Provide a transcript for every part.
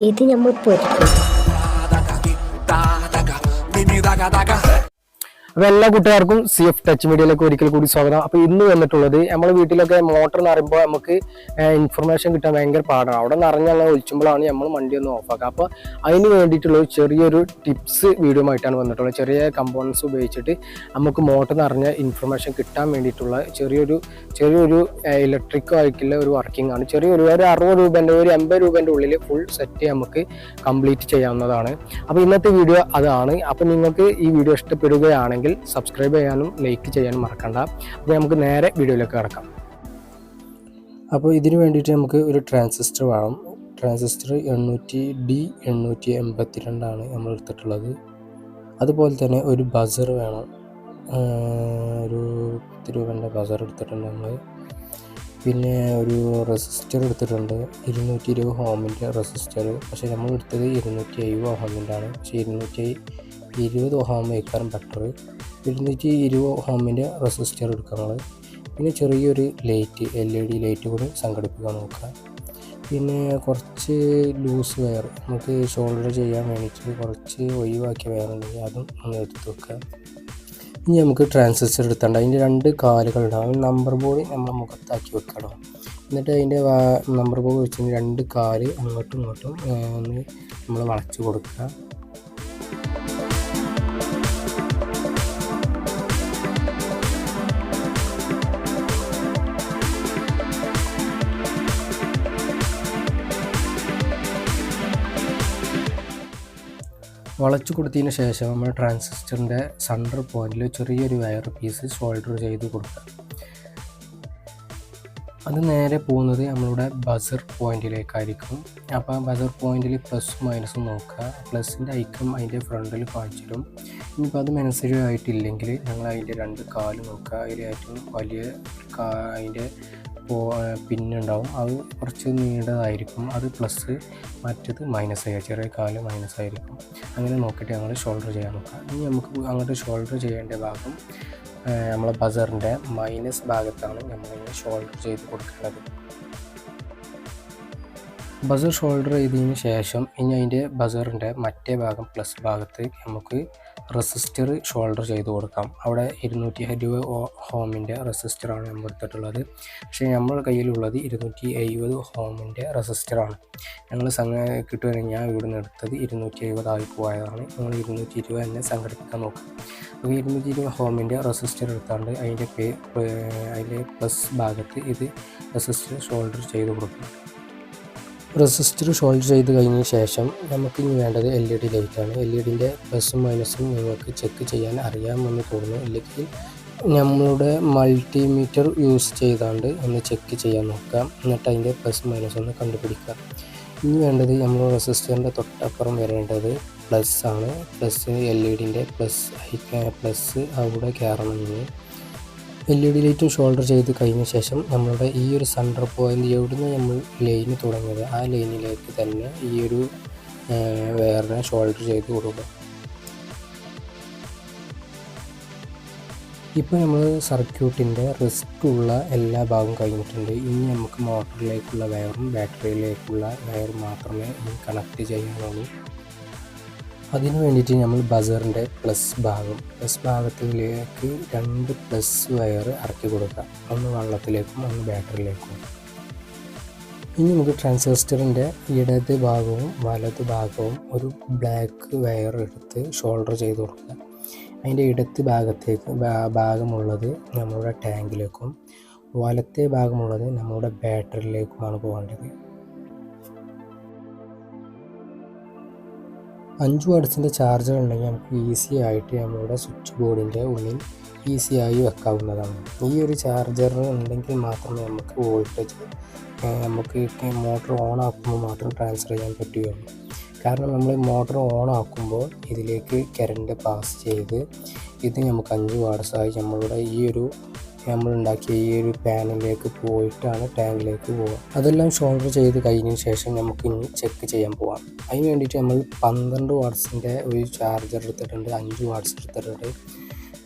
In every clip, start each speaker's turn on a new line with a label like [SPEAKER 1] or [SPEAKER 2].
[SPEAKER 1] ഇത് നമ്മൾ പൊരിക്കും
[SPEAKER 2] അപ്പൊ എല്ലാ കൂട്ടുകാർക്കും സി എഫ് ടച്ച് മീഡിയയിലേക്ക് ഒരിക്കൽ കൂടി സ്വാഗതം. അപ്പൊ ഇന്ന് വന്നിട്ടുള്ളത് നമ്മുടെ വീട്ടിലൊക്കെ മോട്ടർ നിറയുമ്പോൾ നമുക്ക് ഇൻഫർമേഷൻ കിട്ടാൻ ഭയങ്കര പാടാണ്. അവിടെ നിറഞ്ഞാൽ ഒഴിച്ചുമ്പോഴാണ് നമ്മൾ വണ്ടി ഒന്ന് ഓഫാക്കുക അപ്പൊ അതിന് വേണ്ടിയിട്ടുള്ള ചെറിയൊരു ടിപ്സ് വീഡിയോ ആയിട്ടാണ് വന്നിട്ടുള്ളത്. ചെറിയ കമ്പോണൻസ് ഉപയോഗിച്ചിട്ട് നമുക്ക് മോട്ടർ നിറഞ്ഞ ഇൻഫർമേഷൻ കിട്ടാൻ വേണ്ടിയിട്ടുള്ള ചെറിയൊരു ചെറിയൊരു ഇലക്ട്രിക് ആയിട്ടുള്ള ഒരു വർക്കിംഗ് ആണ്. ചെറിയൊരു ഒരു അറുപത് രൂപേന്റെ ഒരു എൺപത് രൂപേന്റെ ഉള്ളിൽ ഫുൾ സെറ്റ് നമുക്ക് കംപ്ലീറ്റ് ചെയ്യാവുന്നതാണ്. അപ്പോൾ ഇന്നത്തെ വീഡിയോ അതാണ്. അപ്പോൾ നിങ്ങൾക്ക് ഈ വീഡിയോ ഇഷ്ടപ്പെടുകയാണെങ്കിൽ സബ്സ്ക്രൈബ് ചെയ്യാനും ലൈക്ക് ചെയ്യാനും മറക്കണ്ട. അപ്പോൾ നമുക്ക് നേരെ വീഡിയോയിലേക്ക് കിടക്കാം. അപ്പോൾ ഇതിന് വേണ്ടിയിട്ട് നമുക്ക് ഒരു ട്രാൻസിസ്റ്റർ വേണം. ട്രാൻസിസ്റ്റർ എണ്ണൂറ്റി ഡി എണ്ണൂറ്റി എൺപത്തിരണ്ടാണ് നമ്മൾ എടുത്തിട്ടുള്ളത്. അതുപോലെ തന്നെ ഒരു ബസർ വേണം. ഒരു പത്ത് രൂപേന്റെ ബസർ എടുത്തിട്ടുണ്ട് നമ്മൾ പിന്നെ ഒരു റെസിസ്റ്റർ എടുത്തിട്ടുണ്ട്. ഇരുന്നൂറ്റി ഇരുപത് ഹോമിന്റെ റെസിസ്റ്റർ പക്ഷേ നമ്മൾ എടുത്തത് ഇരുന്നൂറ്റി എഴുപത് ഹോമിന്റെ ആണ് പക്ഷേ ഇരുന്നൂറ്റി ഇരുപത് ഹോം വയ്ക്കാറും ബെറ്റർ ഇരുന്നൂറ്റി ഇരുപത് ഹോമിന്റെ റെസിസ്റ്റർ എടുക്കുക പിന്നെ ചെറിയൊരു light L E D light കൂടി സംഘടിപ്പിക്കാൻ നോക്കുക. പിന്നെ കുറച്ച് ലൂസ് വയർ നമുക്ക് ഷോൾഡർ ചെയ്യാൻ വേണ്ടിയിട്ട് കുറച്ച് ഒഴിവാക്കിയ വെയർ ഉണ്ടെങ്കിൽ അതും ഒന്ന് എടുത്ത് വെക്കുക. ഇനി നമുക്ക് ട്രാൻസിസ്റ്റർ എടുത്തുണ്ട് അതിന്റെ രണ്ട് കാലുകൾ ഉണ്ടാവും. നമ്പർ ബോർഡ് നമ്മൾ മുഖത്താക്കി വെക്കണം. എന്നിട്ട് അതിന്റെ നമ്പർ ബോർഡ് വെച്ച് രണ്ട് കാൽ അങ്ങോട്ടും ഇങ്ങോട്ടും ഒന്ന് നമ്മൾ വളച്ച് കൊടുക്കുക. വളച്ചു കൊടുത്തതിന് ശേഷം നമ്മൾ ട്രാൻസിസ്റ്ററിന്റെ സെന്റർ പോയിന്റിൽ ചെറിയൊരു വയർ പീസ് ഷോൾഡർ ചെയ്ത് കൊടുക്കുക. അത് നേരെ പോകുന്നത് നമ്മളുടെ ബസർ പോയിന്റിലേക്കായിരിക്കും. അപ്പോൾ ബസർ പോയിന്റിൽ പ്ലസ് മൈനസ് നോക്കുക. പ്ലസിന്റെ ഐക്കം അതിന്റെ ഫ്രണ്ടിൽ കാണിച്ചിടും. ഇനിയിപ്പോൾ അത് മനസ്സിലായിട്ടില്ലെങ്കിൽ ഞങ്ങൾ അതിന്റെ രണ്ട് കാൽ നോക്കുക. അതിൽ ഏറ്റവും വലിയ കാ അതിന്റെ പിന്നുണ്ടാവും. അത് കുറച്ച് നീണ്ടതായിരിക്കും. അത് പ്ലസ് മറ്റത് മൈനസ് ആയി. ചെറിയ കാൽ മൈനസ് ആയിരിക്കും. അങ്ങനെ നോക്കിയിട്ട് ഞങ്ങൾ ഷോൾഡർ ചെയ്യാൻ നോക്കാം ഇനി നമുക്ക് അങ്ങോട്ട് ഷോൾഡർ ചെയ്യേണ്ട ഭാഗം നമ്മളെ ബസറിന്റെ മൈനസ് ഭാഗത്താണ് നമ്മൾ ഷോൾഡർ ചെയ്ത് കൊടുക്കേണ്ടത്. ബസർ ഷോൾഡർ ചെയ്തതിന് ശേഷം ഇനി അതിന്റെ ബസറിന്റെ മറ്റേ ഭാഗം പ്ലസ് ഭാഗത്ത് നമുക്ക് റെസിസ്റ്റർ ഷോൾഡർ ചെയ്ത് കൊടുക്കാം. അവിടെ ഇരുന്നൂറ്റി ഇരുപത് ഹോമിന്റെ റെസിസ്റ്ററാണ് നമ്മൾ എടുത്തിട്ടുള്ളത് പക്ഷേ നമ്മൾ കയ്യിലുള്ളത് ഇരുന്നൂറ്റി എഴുപത് ഹോമിന്റെ റെസിസ്റ്ററാണ്. ഞങ്ങൾ സംഘ കിട്ടുകയാണെങ്കിൽ ഞാൻ ഇവിടുന്ന് എടുത്തത് ഇരുന്നൂറ്റി ആയി പോയതാണ്. നമ്മൾ ഇരുന്നൂറ്റി ഇരുപത് തന്നെ സംഘടിപ്പിക്കാൻ നോക്കാം. അപ്പോൾ ഇരുന്നൂറ്റി ഇരുപത് ഹോമിന്റെ റെസിസ്റ്റർ എടുത്താണ്ട് അതിന്റെ പേ അതിന്റെ പ്ലസ് ഭാഗത്ത് ഇത് റെസിസ്റ്റർ ഷോൾഡർ ചെയ്ത് കൊടുക്കും. റെസിസ്റ്റർ ഷോൾഡ് ചെയ്ത് കഴിഞ്ഞ ശേഷം നമുക്ക് ഇനി വേണ്ടത് എൽ ഇ ഡി ലൈറ്റാണ് എൽ ഇ ഡിന്റെ പ്ലസും മൈനസും നിങ്ങൾക്ക് ചെക്ക് ചെയ്യാൻ അറിയാമെന്ന് തോന്നുന്നു. അല്ലെങ്കിൽ നമ്മളുടെ മൾട്ടിമീറ്റർ യൂസ് ചെയ്താണ്ട് ഒന്ന് ചെക്ക് ചെയ്യാൻ നോക്കാം. എന്നിട്ട് അതിന്റെ പ്ലസ് മൈനസ് ഒന്ന് കണ്ടുപിടിക്കാം. ഇനി വേണ്ടത് നമ്മൾ റെസിസ്റ്ററിന്റെ തൊട്ടപ്പുറം വരേണ്ടത് പ്ലസ് ആണ്. പ്ലസ് എൽ ഇ ഡിന്റെ പ്ലസ് പ്ലസ് അവിടെ കയറണം എൽ ഇ ഡി ലൈറ്റും ഷോൾഡർ ചെയ്ത് കഴിഞ്ഞ ശേഷം നമ്മളുടെ ഈ ഒരു സെന്റർ പോയിന്റ് എവിടുന്ന് നമ്മൾ ലൈൻ തുടങ്ങിയത് ആ ലൈനിലേക്ക് തന്നെ ഈ ഒരു വേറെ ഷോൾഡർ ചെയ്ത് കൊടുക്കുക. ഇപ്പോൾ നമ്മൾ സർക്യൂട്ടിന്റെ റിസ്ക് ഉള്ള എല്ലാ ഭാഗവും കഴിഞ്ഞിട്ടുണ്ട്. ഇനി നമുക്ക് മോട്ടറിലേക്കുള്ള വയറും ബാറ്ററിയിലേക്കുള്ള വയറും മാത്രമേ കണക്ട് ചെയ്യാനുള്ളൂ. അതിന് വേണ്ടിയിട്ട് നമ്മൾ ബസറിന്റെ പ്ലസ് ഭാഗം പ്ലസ് ഭാഗത്തിലേക്ക് രണ്ട് പ്ലസ് വയർ ഇറക്കി കൊടുക്കുക. ഒന്ന് വള്ളത്തിലേക്കും ഒന്ന് ബാറ്ററിയിലേക്കും ഇനി നമുക്ക് ട്രാൻസിസ്റ്ററിന്റെ ഇടത് ഭാഗവും വലത് ഭാഗവും ഒരു ബ്ലാക്ക് വയർ എടുത്ത് ഷോൾഡർ ചെയ്ത് കൊടുക്കുക. അതിന്റെ ഇടത്ത് ഭാഗത്തേക്ക് ഭാഗമുള്ളത് നമ്മുടെ ടാങ്കിലേക്കും വലത്തെ ഭാഗമുള്ളത് നമ്മുടെ ബാറ്ററിയിലേക്കുമാണ് പോകേണ്ടത്. അഞ്ച് വാട്ട്സിന്റെ ചാർജർ ഉണ്ടെങ്കിൽ നമുക്ക് ഈസി ആയിട്ട് നമ്മളുടെ സ്വിച്ച് ബോർഡിന്റെ ഉള്ളിൽ ഈസി ആയി വെക്കാവുന്നതാണ്. ഈ ഒരു ചാർജർ ഉണ്ടെങ്കിൽ മാത്രമേ നമുക്ക് വോൾട്ടേജ് നമുക്ക് മോട്ടർ ഓൺ ആക്കുമ്പോൾ മാത്രം ട്രാൻസ്ഫർ ചെയ്യാൻ പറ്റുകയുള്ളൂ. കാരണം നമ്മൾ മോട്ടർ ഓൺ ആക്കുമ്പോൾ ഇതിലേക്ക് കറണ്ട് പാസ് ചെയ്ത് ഇത് നമുക്ക് അഞ്ച് വാട്ട്സായി നമ്മളുടെ ഈ ഒരു നമ്മളുണ്ടാക്കിയ ഈ ഒരു പാനിലേക്ക് പോയിട്ടാണ് ടാങ്കിലേക്ക് പോവുക. അതെല്ലാം ഷോൾഡർ ചെയ്ത് കഴിഞ്ഞതിന് ശേഷം നമുക്ക് ഇനി ചെക്ക് ചെയ്യാൻ പോവാം. അതിന് വേണ്ടിയിട്ട് നമ്മൾ പന്ത്രണ്ട് വാട്ട്സിന്റെ ഒരു ചാർജർ എടുത്തിട്ടുണ്ട് അഞ്ച് വാട്ട്സ് എടുത്തിട്ടുണ്ട്.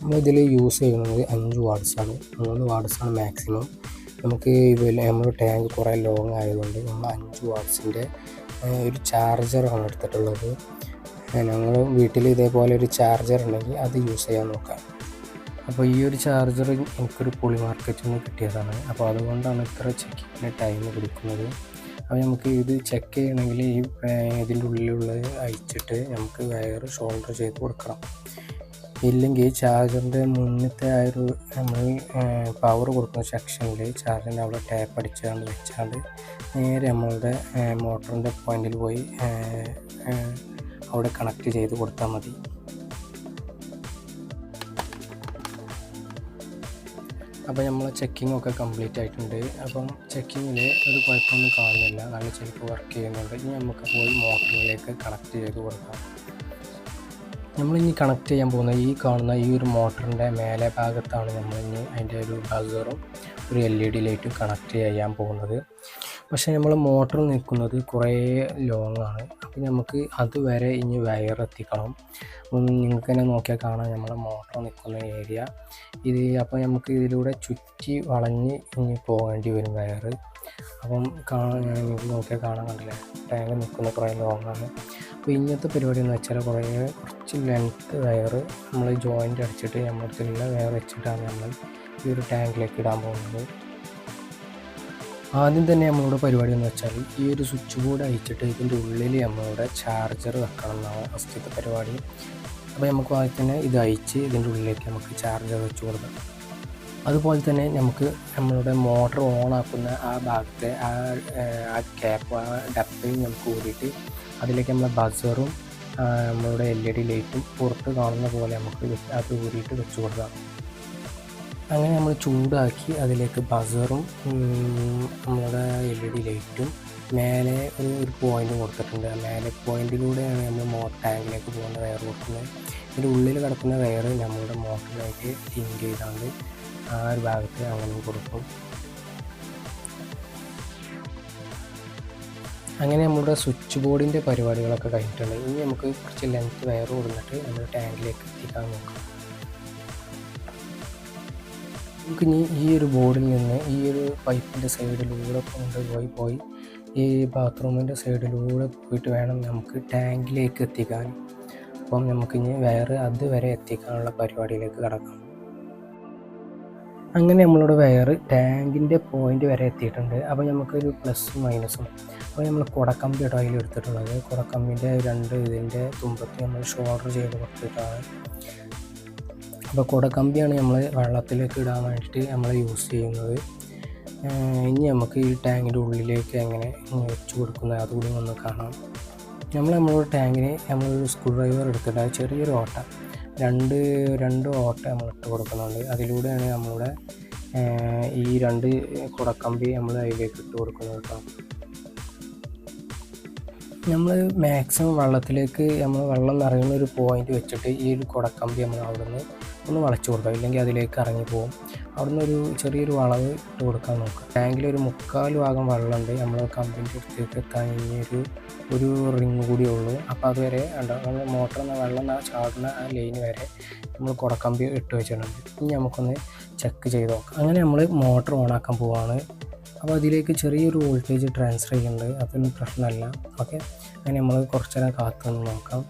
[SPEAKER 2] നമ്മൾ ഇതിൽ യൂസ് ചെയ്യുന്നത് അഞ്ച് വാട്ട്സാണ്. മൂന്ന് വാട്ട്സാണ് മാക്സിമം. നമുക്ക് നമ്മൾ ടാങ്ക് കുറേ ലോങ് ആയതുകൊണ്ട് നമ്മൾ അഞ്ച് വാട്ട്സിന്റെ ഒരു ചാർജറാണ് എടുത്തിട്ടുള്ളത്. ഞങ്ങൾ വീട്ടിൽ ഇതേപോലെ ഒരു ചാർജർ ഉണ്ടെങ്കിൽ അത് യൂസ് ചെയ്യാൻ നോക്കാം. അപ്പോൾ ഈ ഒരു ചാർജർ എനിക്കൊരു പുളി മാർക്കറ്റിൽ നിന്ന് കിട്ടിയതാണ്. അപ്പോൾ അതുകൊണ്ടാണ് ഇത്ര ചെക്ക് ചെയ്യാൻ ടൈം കൊടുക്കുന്നത് അപ്പോൾ നമുക്ക് ഇത് ചെക്ക് ചെയ്യണമെങ്കിൽ ഈ ഇതിന്റെ ഉള്ളിലുള്ളത് അയച്ചിട്ട് നമുക്ക് വയർ ഷോൾഡർ ചെയ്ത് കൊടുക്കണം. ഇല്ലെങ്കിൽ ചാർജറിന്റെ മുന്നത്തെ ആ ഒരു നമ്മൾ പവർ കൊടുക്കുന്ന സെക്ഷനിൽ ചാർജറിന്റെ അവിടെ ടാപ്പ് അടിച്ചാണ്ട് വെച്ചാണ്ട് നേരെ നമ്മളുടെ മോട്ടറിന്റെ പോയിന്റിൽ പോയി അവിടെ കണക്ട് ചെയ്ത് കൊടുത്താൽ മതി. അപ്പോൾ നമ്മൾ ചെക്കിംഗ് ഒക്കെ കംപ്ലീറ്റ് ആയിട്ടുണ്ട്. അപ്പം ചെക്കിങ്ങിൽ ഒരു കുഴപ്പമൊന്നും കാണുന്നില്ല. നല്ല ചിലപ്പോൾ വർക്ക് ചെയ്യുന്നുണ്ട്. ഇനി നമുക്ക് പോയി മോട്ടറിലേക്ക് കണക്ട് ചെയ്ത് കൊടുക്കാം. നമ്മളിനി കണക്ട് ചെയ്യാൻ പോകുന്ന ഈ കാണുന്ന ഈ ഒരു മോട്ടറിന്റെ മേലെ ഭാഗത്താണ് നമ്മളിനി അതിന്റെ ഒരു ബസറും ഒരു എൽ ഇ ഡി ലൈറ്റും കണക്ട് ചെയ്യാൻ പോകുന്നത്. പക്ഷേ നമ്മൾ മോട്ടർ നിൽക്കുന്നത് കുറേ ലോങ് ആണ്. അപ്പോൾ നമുക്ക് അതുവരെ ഇനി വയർ എത്തിക്കണം. നിങ്ങൾക്ക് തന്നെ നോക്കിയാൽ കാണാം നമ്മളെ മോട്ടർ നിൽക്കുന്ന ഏരിയ ഇത് അപ്പോൾ നമുക്ക് ഇതിലൂടെ ചുറ്റി വളഞ്ഞ് ഇനി പോകേണ്ടി വരും വയർ അപ്പം കാണാൻ നിങ്ങൾക്ക് നോക്കിയാൽ കാണാൻ കണ്ടില്ലേ? ടാങ്ക് നിൽക്കുന്ന കുറേ ലോങ് ആണ്. അപ്പോൾ ഇന്നത്തെ പരിപാടി എന്ന് വെച്ചാൽ കുറേ കുറച്ച് ലെങ്ത്ത് വയർ നമ്മൾ ജോയിന്റ് അടിച്ചിട്ട് നമ്മുടെ അടുത്തുള്ള വയർ വെച്ചിട്ടാണ് നമ്മൾ ഈ ഒരു ടാങ്കിലേക്ക് ഇടാൻ പോകുന്നത്. ആദ്യം തന്നെ നമ്മളുടെ പരിപാടി എന്ന് വെച്ചാൽ ഈ ഒരു സ്വിച്ച് ബോർഡ് അയച്ചിട്ട് ഇതിന്റെ ഉള്ളിൽ നമ്മളുടെ ചാർജർ വെക്കണം എന്നാണ് ഫസ്റ്റത്തെ പരിപാടി. അപ്പോൾ നമുക്ക് ആദ്യം തന്നെ ഇത് അയച്ച് ഇതിന്റെ ഉള്ളിലേക്ക് നമുക്ക് ചാർജർ വെച്ച് കൊടുക്കാം. അതുപോലെ തന്നെ നമുക്ക് നമ്മളുടെ മോട്ടർ ഓൺ ആക്കുന്ന ആ ഭാഗത്തെ ആ ആ ക്യാപ്പ് ആ ഡപ്പയും നമുക്ക് ഊരിയിട്ട് അതിലേക്ക് നമ്മളെ ബസറും നമ്മളുടെ എൽ ഇ ഡി ലൈറ്റും പുറത്ത് കാണുന്ന പോലെ നമുക്ക് അത് ഊരിയിട്ട് വെച്ച് കൊടുക്കാം. അങ്ങനെ നമ്മൾ ചൂടാക്കി അതിലേക്ക് ബസറും നമ്മുടെ എൽ ഇ ഡി ലൈറ്റും മേലെ ഒരു ഒരു പോയിന്റ് കൊടുത്തിട്ടുണ്ട്. മേലെ പോയിന്റിലൂടെയാണ് നമ്മൾ മോട്ടർ ടാങ്കിലേക്ക് പോകുന്ന വയർ കൊടുക്കുന്നത്. ഇതിന്റെ ഉള്ളിൽ കിടക്കുന്ന വയർ നമ്മളുടെ മോട്ടറിലേക്ക് ലിങ്ക് ചെയ്താണ്ട് ആ ഒരു ഭാഗത്ത് അങ്ങനെ കൊടുക്കും. അങ്ങനെ നമ്മുടെ സ്വിച്ച് ബോർഡിന്റെ പരിപാടികളൊക്കെ കഴിഞ്ഞിട്ടുണ്ട്. ഇനി നമുക്ക് കുറച്ച് ലെങ്ത് വയർ കൊടുത്തിട്ട് നമ്മൾ ടാങ്കിലേക്ക് എത്തിക്കാൻ നോക്കാം. നമുക്ക് ഇനി ഈ ഒരു ബോർഡിൽ നിന്ന് ഈ ഒരു പൈപ്പിന്റെ സൈഡിലൂടെ കൊണ്ടുപോയി പോയി ഈ ബാത്റൂമിന്റെ സൈഡിലൂടെ പോയിട്ട് വേണം നമുക്ക് ടാങ്കിലേക്ക് എത്തിക്കാൻ. അപ്പം നമുക്കിനി വയറ് അതുവരെ എത്തിക്കാനുള്ള പരിപാടിയിലേക്ക് കടക്കാം. അങ്ങനെ നമ്മളുടെ വയറ് ടാങ്കിന്റെ പോയിന്റ് വരെ എത്തിയിട്ടുണ്ട്. അപ്പോൾ നമുക്കൊരു പ്ലസ്സും മൈനസും അപ്പോൾ നമ്മൾ കുടക്കമ്പി കേട്ടോ അതിൽ എടുത്തിട്ടുള്ളത് കുടക്കമ്പിന്റെ രണ്ട് ഇതിന്റെ തുമ്പത്ത് നമ്മൾ ഷോർഡർ ചെയ്ത് കൊടുത്തിട്ടാണ്. അപ്പോൾ കുടക്കമ്പിയാണ് നമ്മൾ വെള്ളത്തിലേക്ക് ഇടാൻ വേണ്ടിയിട്ട് നമ്മൾ യൂസ് ചെയ്യുന്നത്. ഇനി നമുക്ക് ഈ ടാങ്കിന്റെ ഉള്ളിലേക്ക് എങ്ങനെ വെച്ച് കൊടുക്കുന്നത് അതുകൂടി ഒന്ന് കാണാം. നമ്മൾ നമ്മളൊരു ടാങ്കിന് നമ്മളൊരു സ്ക്രൂ ഡ്രൈവർ എടുത്തിട്ട് ചെറിയൊരു ഓട്ട രണ്ട് രണ്ട് ഓട്ട നമ്മൾ ഇട്ട് കൊടുക്കുന്നുണ്ട്. അതിലൂടെയാണ് നമ്മളുടെ ഈ രണ്ട് കുടക്കമ്പി നമ്മൾ അതിലേക്ക് ഇട്ട് കൊടുക്കുന്നത് കേട്ടോ. നമ്മൾ മാക്സിമം വെള്ളത്തിലേക്ക് നമ്മൾ വെള്ളം നിറയുന്ന ഒരു പോയിന്റ് വെച്ചിട്ട് ഈ ഒരു കുടക്കമ്പി നമ്മൾ അവിടുന്ന് ഒന്ന് വളച്ചു കൊടുക്കാം. ഇല്ലെങ്കിൽ അതിലേക്ക് ഇറങ്ങി പോകും അവിടുന്ന് ഒരു ചെറിയൊരു വളവ് ഇട്ട് കൊടുക്കാൻ നോക്കുക ടാങ്കിൽ ഒരു മുക്കാൽ ഭാഗം വെള്ളമുണ്ട്. നമ്മൾ കമ്പിന്റെ അടുത്തേക്ക് എത്താൻ ഒരു ഒരു റിങ് കൂടിയേ ഉള്ളൂ. അപ്പോൾ അതുവരെ നമ്മൾ മോട്ടറിൽ നിന്ന് വെള്ളം ചാടുന്ന ആ ലൈൻ വരെ നമ്മൾ കുടക്കമ്പി ഇട്ട് വെച്ചിട്ടുണ്ട്. ഇനി നമുക്കൊന്ന് ചെക്ക് ചെയ്ത് നോക്കാം. അങ്ങനെ നമ്മൾ മോട്ടർ ഓണാക്കാൻ പോവാണ്. അപ്പോൾ അതിലേക്ക് ചെറിയൊരു വോൾട്ടേജ് ട്രാൻസ്ഫർ ചെയ്യുന്നുണ്ട്. അതൊന്നും പ്രശ്നമല്ല. ഓക്കെ അങ്ങനെ നമ്മൾ കുറച്ച് നേരം കാത്തു നോക്കാം.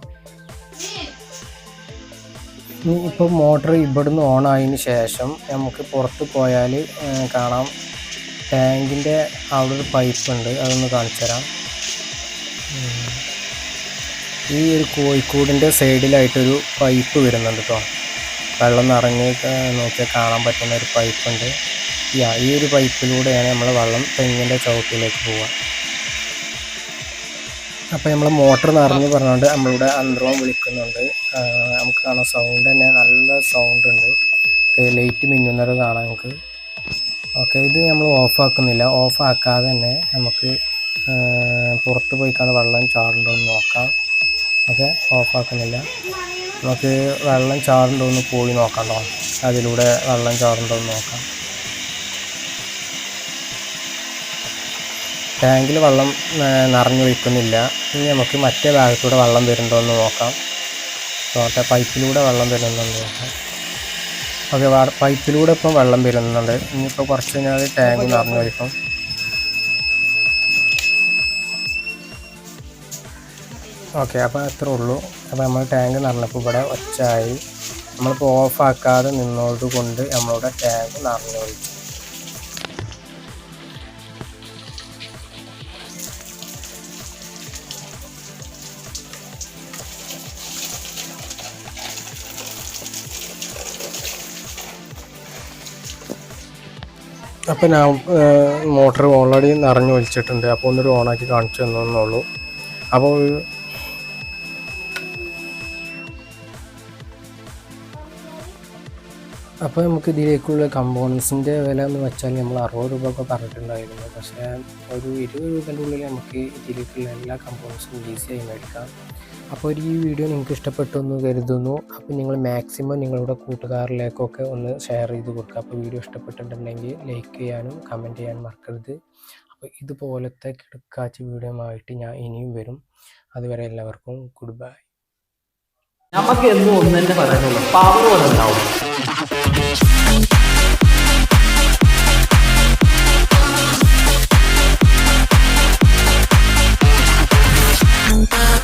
[SPEAKER 2] ഇപ്പോൾ മോട്ടർ ഇവിടുന്ന് ഓൺ ആയതിന് ശേഷം നമുക്ക് പുറത്ത് പോയാൽ കാണാം. ടാങ്കിന്റെ അവിടെ ഒരു പൈപ്പ് ഉണ്ട്. അതൊന്ന് കാണിച്ചു തരാം. ഈ ഒരു കോഴിക്കോടിന്റെ സൈഡിലായിട്ടൊരു പൈപ്പ് വരുന്നുണ്ട് കേട്ടോ വെള്ളം നിറഞ്ഞ് നോക്കിയാൽ കാണാൻ പറ്റുന്ന ഒരു പൈപ്പുണ്ട് ഈ ഒരു പൈപ്പിലൂടെയാണ് നമ്മൾ വെള്ളം തെങ്ങിന്റെ ചവിട്ടിലേക്ക് പോവുക. അപ്പോൾ നമ്മൾ മോട്ടർ നിറഞ്ഞ് പറഞ്ഞുകൊണ്ട് നമ്മളിവിടെ അന്തരവും വിളിക്കുന്നുണ്ട്. നമുക്ക് കാണാം. സൗണ്ട് തന്നെ നല്ല സൗണ്ട് ഉണ്ട്. ലൈറ്റ് മിന്നുന്നത് കാണാം നമുക്ക്. ഓക്കെ ഇത് നമ്മൾ ഓഫാക്കുന്നില്ല ഓഫാക്കാതെ തന്നെ നമുക്ക് പുറത്ത് പോയി കാണാൻ വെള്ളം ചാടുണ്ടോ എന്ന് നോക്കാം. ഓക്കെ ഓഫാക്കുന്നില്ല നമുക്ക് വെള്ളം ചാടുണ്ടോ എന്ന് പോയി നോക്കാം കേട്ടോ. അതിലൂടെ വെള്ളം ചാടുണ്ടോ എന്ന് നോക്കാം. ടാങ്കിൽ വെള്ളം നിറഞ്ഞൊഴിക്കുന്നില്ല ഇനി നമുക്ക് മറ്റേ ഭാഗത്തൂടെ വെള്ളം വരുന്നുണ്ടോ എന്ന് നോക്കാം. നോട്ടെ പൈപ്പിലൂടെ വെള്ളം വരുന്നുണ്ടോ നോക്കാം. ഓക്കെ പൈപ്പിലൂടെ ഇപ്പം വെള്ളം വരുന്നുണ്ട്. ഇനിയിപ്പോൾ കുറച്ച് കഴിഞ്ഞാൽ ടാങ്ക് നിറഞ്ഞു വയ്ക്കും ഓക്കെ അപ്പോൾ അത്രേ ഉള്ളൂ. അപ്പോൾ നമ്മൾ ടാങ്ക് നിറഞ്ഞപ്പോൾ ഇവിടെ ഒച്ചായി. നമ്മളിപ്പോൾ ഓഫാക്കാതെ നിന്നോട് കൊണ്ട് നമ്മളുടെ ടാങ്ക് നിറഞ്ഞു അപ്പോൾ ഞാൻ മോട്ടർ ഓൾറെഡി നിറഞ്ഞു വലിച്ചിട്ടുണ്ട് അപ്പോൾ ഒന്നൊരു ഓണാക്കി കാണിച്ചു തന്നുള്ളൂ അപ്പോൾ അപ്പോൾ നമുക്ക് ഇതിലേക്കുള്ള കമ്പോണൻസിന്റെ വില എന്ന് വെച്ചാൽ നമ്മൾ അറുപത് രൂപ ഒക്കെ പറഞ്ഞിട്ടുണ്ടായിരുന്നു. പക്ഷേ ഒരു ഇരുപത് രൂപേന്റെ ഉള്ളിൽ നമുക്ക് ഇതിലേക്കുള്ള എല്ലാ കമ്പോണൻസും ഈസിയായി മേടിക്കാം. അപ്പോൾ ഈ വീഡിയോ നിങ്ങൾക്ക് ഇഷ്ടപ്പെട്ടു എന്ന് കരുതുന്നു. അപ്പോൾ നിങ്ങൾ മാക്സിമം നിങ്ങളുടെ കൂട്ടുകാരിലേക്കൊക്കെ ഒന്ന് ഷെയർ ചെയ്ത് കൊടുക്കുക. അപ്പോൾ വീഡിയോ ഇഷ്ടപ്പെട്ടിട്ടുണ്ടെങ്കിൽ ലൈക്ക് ചെയ്യാനും കമന്റ് ചെയ്യാനും മറക്കരുത്. അപ്പോൾ ഇതുപോലത്തെ കിടക്കാച്ച വീഡിയോ ആയിട്ട് ഞാൻ ഇനിയും വരും. അതുവരെ എല്ലാവർക്കും ഗുഡ് ബൈ
[SPEAKER 1] നമുക്ക് എന്നും ഒന്ന് തന്നെ പറയാനുള്ളൂ പവർ ഉണ്ടാവും.